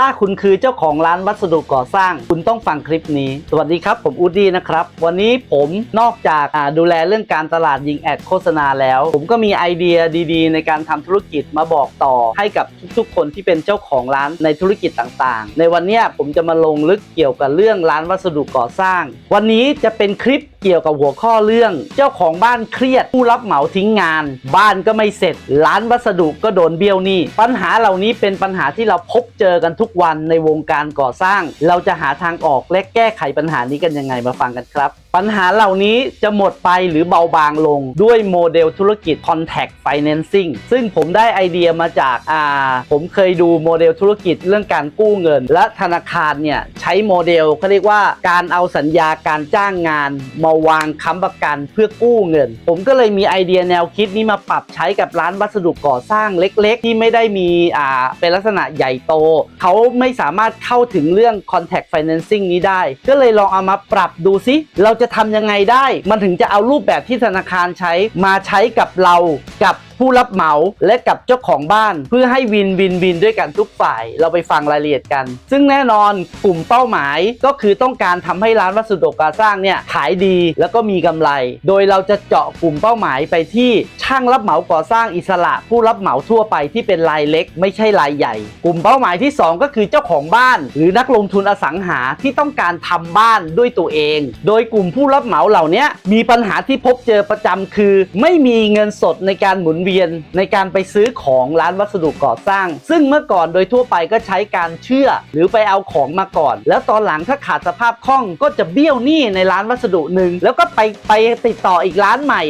ถ้าคุณคือเจ้าของร้านวัสดุก่อสร้าง คุณต้องฟังคลิปนี้ สวัสดีครับผมอูดดี้นะครับ วันนี้ผมนอกจากดูแลเรื่องการตลาดยิงแอดโฆษณาแล้ว ผมก็มีไอเดียดีๆ ในการทำธุรกิจมาบอกต่อ ให้กับทุกๆ คนที่เป็นเจ้าของร้านในธุรกิจต่างๆ ในวันนี้ผมจะมาลงลึกเกี่ยวกับเรื่องร้านวัสดุก่อสร้าง วันนี้จะเป็นคลิป เกี่ยวกับหัวข้อเรื่อง เจ้าของบ้านเครียด ผู้รับเหมาทิ้งงาน บ้านก็ไม่เสร็จ ร้านวัสดุก็โดนเบี้ยวหนี้ ปัญหาเหล่านี้เป็นปัญหาที่เราพบเจอกันทุกวันในวงการก่อสร้าง เราจะหาทางออกและแก้ไขปัญหานี้กันยังไงมาฟังกันครับ ปัญหาเหล่านี้จะหมดไปหรือเบาบางลงด้วยโมเดลธุรกิจ Contact Financing ซึ่งผมได้ไอเดียมาจากอ่าผมเคยดูโมเดลธุรกิจเรื่องการกู้เงิน และธนาคารเนี่ยใช้โมเดลเขาเรียกว่าการเอาสัญญาการจ้างงาน มาวางค้ำประกันเพื่อกู้เงิน ผมก็เลยมีไอเดียแนวคิดนี้มาปรับใช้กับร้านวัสดุก่อสร้างเล็ก ๆ ที่ไม่ได้มีอ่าเป็นลักษณะใหญ่โต เขาไม่สามารถเข้าถึงเรื่อง Contact Financing นี้ได้ ก็เลยลองเอามาปรับดูซิเราจะจะทำยังไงได้ มันถึงจะเอารูปแบบที่ธนาคารใช้มาใช้กับเรากับ ผู้รับเหมาและกับเจ้าของบ้าน เพื่อให้วินวินวินด้วยกันทุกฝ่าย เราไปฟังรายละเอียดกัน ซึ่งแน่นอนกลุ่มเป้าหมายก็คือต้องการทำให้ร้านวัสดุก่อสร้างเนี่ยขายดีแล้วก็มีกำไร โดยเราจะเจาะกลุ่มเป้าหมายไปที่ช่างรับเหมาก่อสร้างอิสระ ผู้รับเหมาทั่วไปที่เป็นรายเล็ก ไม่ใช่รายใหญ่ กลุ่มเป้าหมายที่ 2 ก็คือเจ้าของบ้าน หรือนักลงทุนอสังหาที่ต้องการทำบ้านด้วยตัวเอง โดยกลุ่มผู้รับเหมาเหล่านี้มีปัญหาที่พบเจอประจำคือ ไม่มีเงินสดในการหมุนเวียนในการไปซื้อของร้านวัสดุก่อสร้าง ซึ่งเมื่อก่อนโดยทั่วไปก็ใช้การเชื่อ หรือไปเอาของมาก่อน แล้วตอนหลังถ้าขาดสภาพคล่องก็จะเบี้ยวหนี้ในร้านวัสดุหนึ่งแล้วก็ไปไปติดต่ออีกร้านใหม่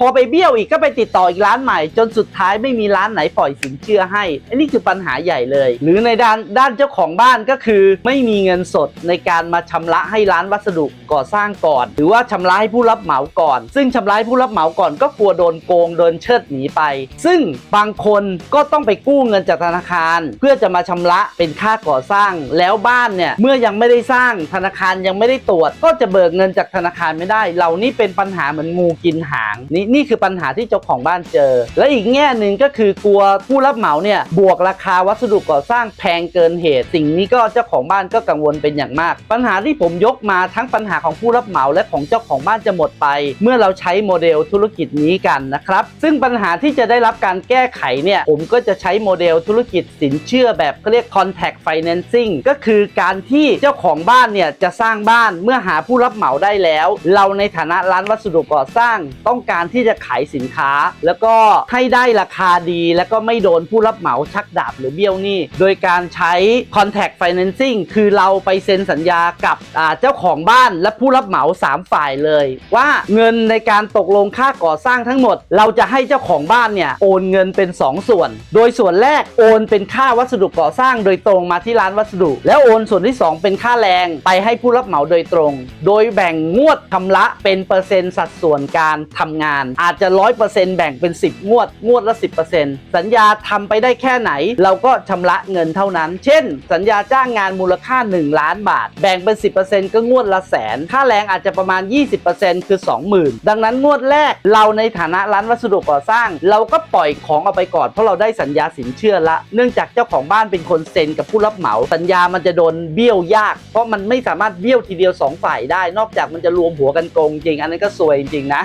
พอไปเบี้ยวอีกก็ไปติดต่ออีกร้านใหม่ จนสุดท้ายไม่มีร้านไหนปล่อยสินเชื่อให้อันนี้คือปัญหาใหญ่เลย หรือในด้านด้านเจ้าของบ้านก็คือ ไม่มีเงินสดในการมาชำระให้ร้านวัสดุก่อสร้างก่อน หรือว่าชำระให้ผู้รับเหมาก่อน ซึ่งชำระให้ผู้รับเหมาก่อนก็กลัวโดนโกงโดนเชิดหนีไป ซึ่งบางคนก็ต้องไปกู้เงินจากธนาคาร เพื่อจะมาชำระเป็นค่าก่อสร้าง แล้วบ้านเนี่ยเมื่อยังไม่ได้สร้างธนาคารยังไม่ได้ตรวจ ก็จะเบิกเงินจากธนาคารไม่ได้ เหล่านี้เป็นปัญหาเหมือนงูกินหางนี่นี่คือปัญหาที่เจ้าของบ้านเจอ และอีกแง่หนึ่งก็คือกลัวผู้รับเหมาเนี่ยบวกราคาวัสดุก่อสร้างแพงเกินเหตุ สิ่งนี้ก็เจ้าของบ้านก็กังวลเป็นอย่างมาก ปัญหาที่ผมยกมาทั้งปัญหาของผู้รับเหมาและของเจ้าของบ้านจะหมดไป เมื่อเราใช้โมเดลธุรกิจนี้กันนะครับ ซึ่งปัญหาที่จะได้รับการแก้ไขเนี่ย ผมก็จะใช้โมเดลธุรกิจสินเชื่อแบบเขาเรียก contact financing ก็คือการที่เจ้าของบ้านเนี่ย จะสร้างบ้านเมื่อหาผู้รับเหมาได้แล้ว เราในฐานะร้านวัสดุก่อสร้าง ต้องการที่จะขายสินค้า แล้วก็ให้ได้ราคาดี แล้วก็ไม่โดนผู้รับเหมาชักดาบหรือเบี้ยวหนี้ โดยการใช้ contact financing คือเราไปเซ็นสัญญากับเจ้าของบ้านและผู้รับเหมา 3 ฝ่ายเลย ว่าเงินในการตกลงค่าก่อสร้างทั้งหมด เราจะให้เจ้าของบ้านบ้านเนี่ยโอนเงินเป็น 2 ส่วน โดยส่วนแรกโอนเป็นค่าวัสดุก่อสร้างโดยตรงมาที่ร้านวัสดุ แล้วโอนส่วนที่ 2 เป็นค่าแรงไปให้ผู้รับเหมาโดยตรง โดยแบ่งงวดชำระเป็นเปอร์เซ็นต์สัดส่วนการทำงาน อาจจะร้อยเปอร์เซ็นต์แบ่งเป็น 10 งวด งวดละ 10%สัญญาทำไปได้แค่ไหน เราก็ชำระเงินเท่านั้น เช่น สัญญาจ้างงานมูลค่า 1 ล้านบาท แบ่งเป็น 10%ก็งวดละแสน ค่าแรงอาจจะประมาณ 20%คือ 20,000 ดังนั้นงวดแรกเราในฐานะร้านวัสดุก่อสร้างเราก็ปล่อยของเอาไปก่อนเพราะเราได้สัญญาสินเชื่อละ เนื่องจากเจ้าของบ้านเป็นคนเซ็นกับผู้รับเหมา สัญญามันจะโดนเบี้ยวยาก เพราะมันไม่สามารถเบี้ยวทีเดียว 2 ฝ่ายได้ นอกจากมันจะรวมหัวกันโกงจริง อันนั้นก็ซวยจริงนะ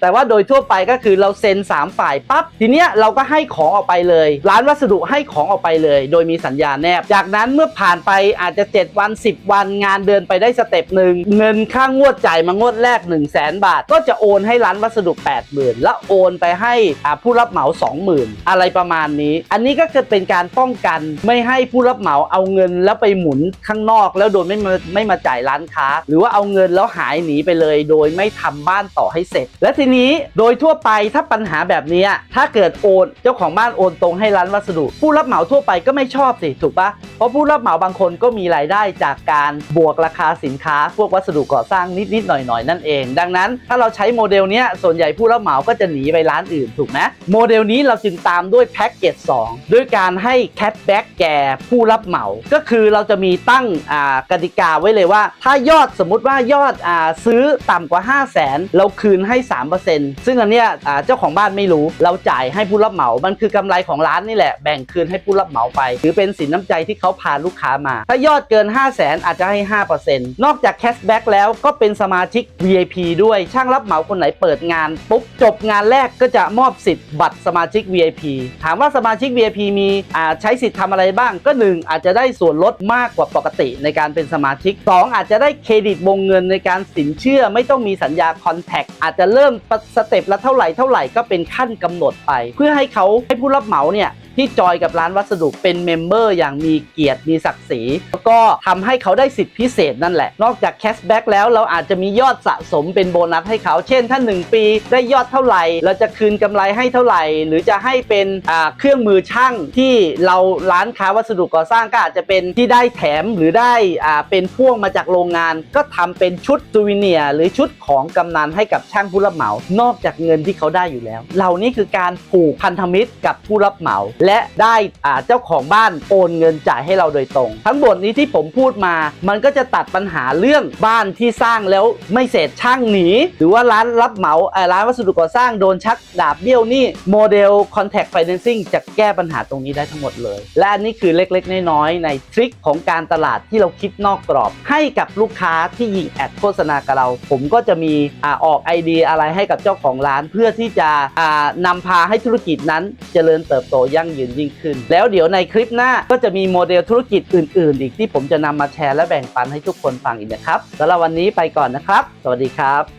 แต่ว่าโดยทั่วไปก็คือเราเซ็น 3 ฝ่ายปั๊บทีเนี้ยเราก็ให้ของออกไปเลย ร้านวัสดุให้ของออกไปเลย โดยมีสัญญาแนบ จากนั้นเมื่อผ่านไปอาจจะ 7 วัน 10 วันงานเดินไปได้สเต็ปหนึ่งเงินค่างวดจ่ายมางวดแรก 1 0 0 0 0แบาท ก็จะโอนให้ร้านวัสดุ 80,000 แล้วโอนไปให้ผู้รับเหมา 20,000 อะไรประมาณนี้ อันนี้ก็จะเป็นการป้องกันไม่ให้ผู้รับเหมาเอาเงินแล้วไปหมุนข้างนอก แล้วโดยไม่มาไม่มาจ่ายร้านค้า หรือว่าเอาเงินแล้วหายหนีไปเลย โดยไม่ทำบ้านต่อให้เสร็จ และทีนี้โดยทั่วไปถ้าปัญหาแบบนี้ถ้าเกิดโอนเจ้าของบ้านโอนตรงให้ร้านวัสดุ ผู้รับเหมาทั่วไปก็ไม่ชอบสิถูกปะเพราะผู้รับเหมาบางคนก็มีรายได้จากการบวกราคาสินค้า พวกวัสดุก่อสร้างนิดๆหน่อยๆนั่นเอง ดังนั้นถ้าเราใช้โมเดลนี้ส่วนใหญ่ผู้รับเหมาก็จะหนีไปร้านอื่นถูกไหมโมเดลนี้เราจึงตามด้วยแพ็กเกจ2ด้วยการให้แคทแบ็กแก่ผู้รับเหมา ก็คือเราจะมีตั้งอ่ากติกาไว้เลยว่า ถ้ายอดสมมติว่ายอดอ่าซื้อต่ำกว่า 5 0 0แสนเราคืนให้ 3%ซึ่งอันเนี้ยอ่าเจ้าของบ้านไม่รู้ เราจ่ายให้ผู้รับเหมา มันคือกำไรของร้านนี่แหละ แบ่งคืนให้ผู้รับเหมาไปถือเป็นสินน้ำใจที่เขาพาลูกค้ามา ถ้ายอดเกิน 5 0 0แสนอาจจะให้ 5%นอกจากแคชแบ็กแล้วก็เป็นสมาชิก VIP ด้วย ช่างรับเหมาคนไหนเปิดงานปุ๊บจบงานแรกก็จะมอบสิทธิ์บัตรสมาชิก VIP ถามว่าสมาชิก VIP มีใช้สิทธิ์ทำอะไรบ้างก็ 1 อาจจะได้ส่วนลดมากกว่าปกติในการเป็นสมาชิก 2 อาจจะได้เครดิตวงเงินในการสินเชื่อไม่ต้องมีสัญญาคอนแทคอาจจะเริ่มสเต็ปละเท่าไหร่เท่าไหร่ก็เป็นขั้นกำหนดไป เพื่อให้เขาให้ผู้รับเหมาเนี่ยที่จอยกับร้านวัสดุเป็นเมมเบอร์อย่างมีเกียรติมีศักดิ์ศรีแล้วก็ทำให้เขาได้สิทธิพิเศษนั่นแหละ นอกจากแคชแบ็กแล้วเราอาจจะมียอดสะสมเป็นโบนัสให้เขา เช่นถ้า 1 ปีได้ยอดเท่าไหร่ เราจะคืนกำไรให้เท่าไหร่ หรือจะให้เป็นเครื่องมือช่างที่เราร้านค้าวัสดุก่อสร้างก็อาจจะเป็นที่ได้แถมหรือได้เป็นพ่วงมาจากโรงงาน ก็ทำเป็นชุดซูวิเนียหรือชุดของกำนันให้กับช่างผู้รับเหมา นอกจากเงินที่เขาได้อยู่แล้ว เหล่านี้คือการผูกพันธมิตรกับผู้รับเหมา และได้เจ้าของบ้านโอนเงินจ่ายให้เราโดยตรง ทั้งหมดนี้ที่ผมพูดมา มันก็จะตัดปัญหาเรื่องบ้านที่สร้างแล้วไม่เสร็จช่างหนี หรือว่าร้านรับเหมาร้านวัสดุก่อสร้างโดนชักดาบเบี้ยวหนี่โมเดล Contact Financing จะแก้ปัญหาตรงนี้ได้ทั้งหมดเลย และอันนี้คือเล็กๆ น้อยๆ ในทริคของการตลาดที่เราคิดนอกกรอบ ให้กับลูกค้าที่ยิงแอดโฆษณากับเรา ผมก็จะมีอาออกไอเดียอะไรให้กับเจ้าของร้าน เพื่อที่จะอ่านำพาให้ธุรกิจนั้นเจริญเติบโตยั่งยืนยิ่งขึ้น แล้วเดี๋ยวในคลิปหน้าก็จะมีโมเดลธุรกิจอื่น ๆ อีกที่ผมจะนำมาแชร์และแบ่งปันให้ทุกคนฟังอีกนะครับสำหรับวันนี้ไปก่อนนะครับ สวัสดีครับ